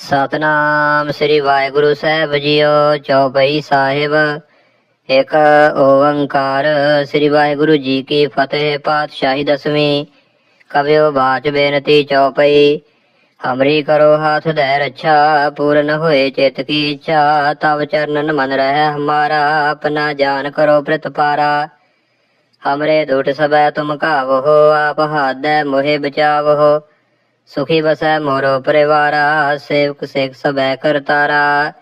ਸਤਨਾਮ ਸ੍ਰੀ ਵਾਹਿਗੁਰੂ ਸਾਹਿਬ ਜੀਓ ਚੌਪਈ ਸਾਹਿਬ। ਇੱਕ ਓੰਕਾਰ ਸ੍ਰੀ ਵਾਹਿਗੁਰੂ ਜੀ ਕੀ ਫਤਿਹ ਪਾਤਸ਼ਾਹੀ ਦਸਵੀਂ। ਕਵਿਓ ਬਾਚ ਬੇਨਤੀ ਚੌਪਈ, ਹਮਰੀ ਕਰੋ ਹਾਥ ਦੇ ਰੱਛਾ, ਪੂਰਨ ਹੋਏ ਚਿਤ ਕੀ ਇੱਛਾ, ਤਵ ਚਰਨਨ ਮਨ ਰਹਿ ਹਮਾਰਾ, ਆਪਣਾ ਜਾਨ ਕਰੋ ਪ੍ਰਤਪਾਰਾ ਹਮਰੇ ਦੁਟ ਸਬੈ ਤੁਮ ਕਾਵੋ ਆਪ ਹਾਦੈ ਮੋਹਿ ਬਚਾਵੋ ਸੁਖੀ ਬਸੈ ਮੋਰੋ ਪਰਿਵਾਰਾ, ਸੇਵਕ ਸੇਖ ਸਬੈ ਕਰਤਾਰਾ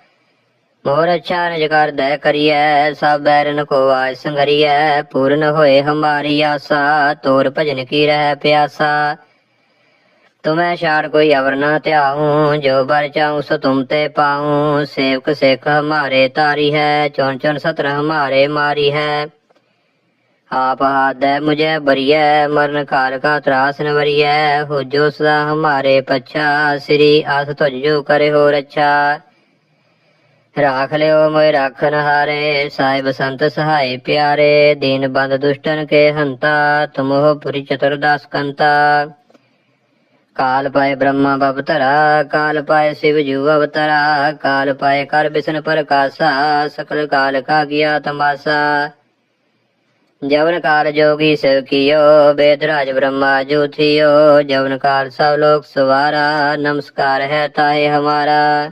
ਮੋਰ ਅੱਛਾ ਨਿਜ ਕਰਦੈ ਕਰੀਐ, ਸਭ ਬੈਰਨ ਕੋ ਆਜ ਸੰਗਰੀਐ ਪੂਰਨ ਹੋਏ ਹਮਾਰੀ ਆਸਾ, ਤੋਰ ਭਜਨ ਕੀ ਰਹਿ ਪਿਆਸਾ। ਤੁਮੈ ਛਾੜ ਕੋਈ ਅਵਰ ਨਾ ਧਿਆਉ, ਜੋ ਬਰ ਚਾਉ ਸੋ ਤੁਮ ਤੇ ਪਾਉ। ਸੇਵਕ ਸਿੱਖ ਹਮਾਰੇ ਤਾਰੀ ਹੈ ਚੌਨ ਚੌਨ ਸਤਰ ਹਮਾਰੇ ਮਾਰੀ ਹੈ। ਆਪ ਹਾਦੈ ਮੁਝੇ ਬਰੀਐ, ਮਰਨ ਕਾਲ ਕਾ ਤਰਾਸ ਨ ਵਰੀਐ। ਹੋ ਜੋ ਸਦਾ ਹਮਾਰੇ ਪਛਾ, ਸ੍ਰੀ ਆਸ ਤੁਝ ਜੋ ਕਰੇ ਹੋ ਰੱਛਾ। ਰਾਖ ਲਿਓ ਮੋਇ ਰਾਖਨ ਹਾਰੇ ਸਾਹਿਬ ਸੰਤ ਸਹਾਈ ਪਿਆਰੇ। ਦੀਨ ਬੰਦ ਦੁਸ਼ਟਨ ਕੇ ਹੰਤਾ ਤੁਮੋ ਪੁਰੀ ਚਤੁਰਦਾਸ ਕੰਤਾ। ਕਾਲ ਪਾਏ ਬ੍ਰਹਮਾ ਬਵਤਰਾ ਕਾਲ ਪਾਏ शिव ਜੂ ਅਵਤਰਾ। ਕਾਲ ਪਾਏ ਕਰ ਬਿਸ਼ਨ ਪ੍ਰਕਾਸ਼ਾ ਸਕਲ ਕਾਲ ਕਾ ਗਿਆ ਤਮਾਸਾ। ਜਵਨ ਕਾਲ ਜੋਗੀ ਸਿਵ ਕੀਓ ਬੇਦਰਾਜ ਬ੍ਰਹਮਾ ਜੂਥਿਓ। ਜਵਨ ਕਾਲ ਸਭ ਲੋਕ ਸਵਾਰਾ, ਨਮਸਕਾਰ ਹੈ ਤਾਏ ਹਮਾਰਾ।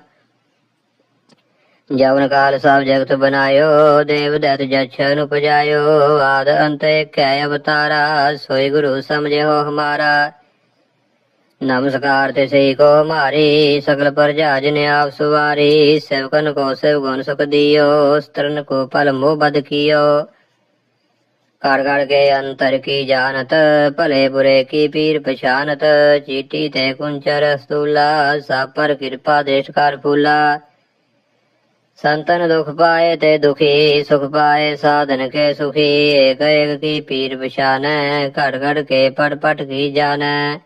ਜਵਨ ਕਾਲ ਸਭ ਜਗਤ ਬਨਾਇਓ ਦੇਵ ਦਤ ਜਛਨ ਉਪਜਾਇਓ। ਆਦ ਅੰਤ ਕੈ ਅਵਤਾਰਾ, ਸੋਈ ਗੁਰੂ ਸਮਝਿਓ ਹਮਾਰਾ। ਨਮਸਕਾਰ ਤੇ ਸਈ ਕੋ ਮਾਰੀ, ਸਗਲ ਪ੍ਰਜਾ ਜਿਨ ਆਪ ਸੁਵਾਰੀ। ਸੇਵਕਨ ਕੋ ਸੇਵ ਗੁਣ ਸੁਖ ਦਿਓ, ਸਤਰਨ ਕੋ ਪਲ ਮੋਹ ਬਦ ਕੀਓ। ਕਰ ਕਰ ਕੇ ਅੰਤਰ ਕੀ ਜਾਣਤ, ਭਲੇ ਬੁਰੇ ਕੀ ਪੀਰ ਪਛਾਨਤ, ਚੀਟੀ ਤੇ ਕੁੰਚਰ ਸਤੂਲਾ ਸਭ ਕਿਰਪਾ ਦੇਸ਼ ਕਰ ਫੂਲਾ। ਸੰਤਨ ਦੁਖ ਪਾਏ ਤੇ ਦੁਖੀ, ਸੁਖ ਪਾਏ ਸਾਧਨ ਕੇ ਸੁਖੀ, ਏਕ ਏਕ ਕੀ ਪੀਰ ਪਛਾਨੈ ਘੜ ਘੜ ਕੇ ਪੜ ਪਟ ਕੀ ਜਾਣੈ।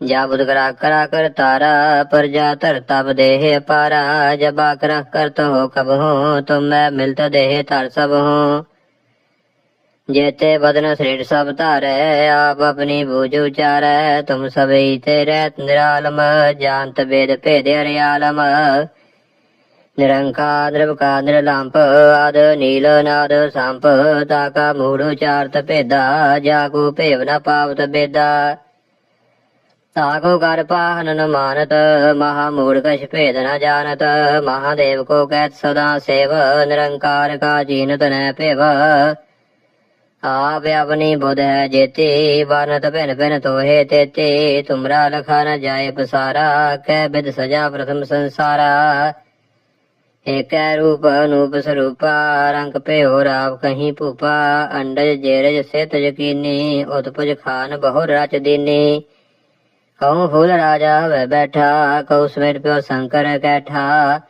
ਜਾ ਕਰਾ ਕਰਾ ਕਰ ਤਾਰਾ, ਪਰ ਧਰ ਤਬ ਦੇਹ ਪਾਰਾ ਜਬਾ ਕਰ ਕਰਤ ਕਬ ਹੋ, ਤੁਮ ਮੈਂ ਮਿਲਤ ਦੇਹ ਧਰ ਸਭ ਹੋ। ਜੇਤੇ ਬਦਨ ਸ੍ਰੀ ਸਭ ਧਾਰੈ, ਆਪ ਆਪਣੀ ਬੂਝ ਉਚਾਰੈ। ਤੁਮ ਸਭਈ ਤੇ ਰਹਿਤ ਨਿਰਾਲਮ, ਜਾਣਤ ਵੇਦ ਭੇਦ ਅਰਿਆਲਮ। ਨਿਰੰਕਾਰ, ਨਿਰਵਕਾਰ ਨਿਰਲੰਪ ਆਦ, ਨੀਲ, ਨਾਦ, ਸੰਪ ਤਾ ਕਾ ਮੂੜ, ਉਚਾਰਤ, ਭੇਦਾ ਜਾ ਕੋ ਭੇਵ, ਨ ਪਾਵਤ, ਬੇਦਾ। ਤਾ ਕੋ ਕਰ, ਪਾਹਨ, ਨ ਮਾਨਤ, ਮਹਾ ਮੂੜ, ਕਛ, ਭੇਦ, ਨ ਜਾਣਤ। ਮਹਾਦੇਵ ਕੋ ਕਹਿਤ ਸਦਾ ਸੇਵ, ਨਿਰੰਕਾਰ ਕਾ ਜੀਨਤ, ਨੈ ਭੇਵਾ। ਆਪ ਆਪਣੀ ਬੁਧ ਹੈ ਜੇਤੀ ਬਾਨਤ ਭਿਨ ਭਿਨ ਤੋਹੇ ਤੇਤੀ। ਤੁਮਰਾ ਲਖਾ ਨ ਜਾਏ ਪਸਾਰਾ ਕਹਿ ਬਿਦ ਸਜਾ ਪ੍ਰਥਮ ਸੰਸਾਰਾ। ਏਕੈ ਰੂਪ ਅਨੂਪ ਸਰੂਪਾ, ਰੰਗ ਭਿਓ ਰਾਵ ਕਹੀਂ ਭੂਪਾ। ਅੰਡਜ ਜੇਰਜ ਸਿਤ ਜਕੀਨੀ ਉਤਪਜ ਖਾਨ ਬਹੁ ਰਚ ਦੀਨੀ। ਕਉ ਫੂਲ ਰਾਜਾ ਵੈ ਬੈਠਾ, ਕਉ ਸਮੇਟ ਪਿਓ ਸ਼ੰਕਰ ਕੈਠਾ।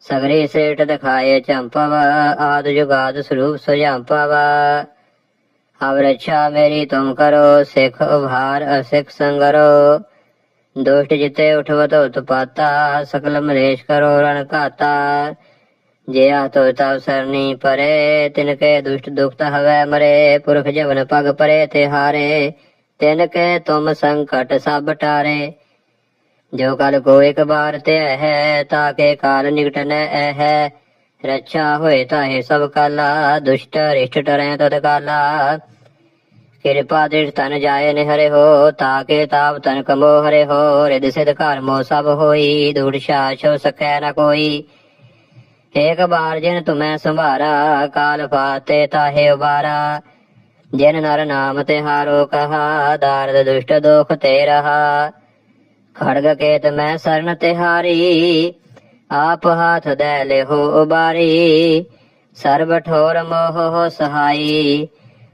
ਸਗਰੇ ਸੇਟ ਦਿਖਾਏ ਚੰਪਵ, ਆਦ ਜੁਗਾਦ ਸਰੂਪ ਸੁਜਾਂਪਵਾ। अब रक्षा मेरी तुम करो सिख उभार असिख संगरो दुष्ट जिते उठवत उत्पाता सकल मलेश करो रण घाता जिया तो तब सरनी परे तिनके दुष्ट दुखत हवै मरे पुरख जवन पग परे ते हारे तिनके तुम संकट सब टारे जो कल को एक बार ते है ताके काल निकट न है ਰੱਛਾ ਹੋਏ ਤਾਹੇ ਸਭ ਕਾਲਾ ਦੁਸ਼ਟ ਰਿਸ਼ਟ ਟਰੈ ਤਦ ਕਾਲਾ ਕਿਰਪਾ ਦ੍ਰਿਸ਼ ਤਨ ਜਾਏ ਨਿਹਰੇ ਹੋ, ਤਾਕੇ ਤਾਪ ਤਨ ਕਮੋ ਹਰੇ ਹੋ ਰਿਦ ਸਿਧ ਘਰ ਮੋ ਸਭ ਹੋਈ, ਦੂੜ ਛੋ ਸਕੈ ਨ ਕੋਈ। ਏਕ ਬਾਰ ਜਿਨ ਤੁਮੈ ਸੰਭਾਰਾ, ਕਾਲ ਫਾਤੇ ਤਾਹੇ ਉਬਾਰਾ। ਜਿਨ ਨਰ ਨਾਮ ਤੇ ਹਾਰੋ ਕਹਾ, ਦਾਰਦ ਦੁਸ਼ਟ ਦੋਖ ਤੇ ਰਹਾ। ਖੜਗ ਕੇਤ ਮੈਂ ਸਰਨ ਤੇ ਹਾਰੀ ਆਪ ਹਾਥ ਦੇ ਲਿਹੋ ਉਬਾਰੀ। ਸਰਬ ਠੋਰ ਮੋਹ ਸਹਾਈ।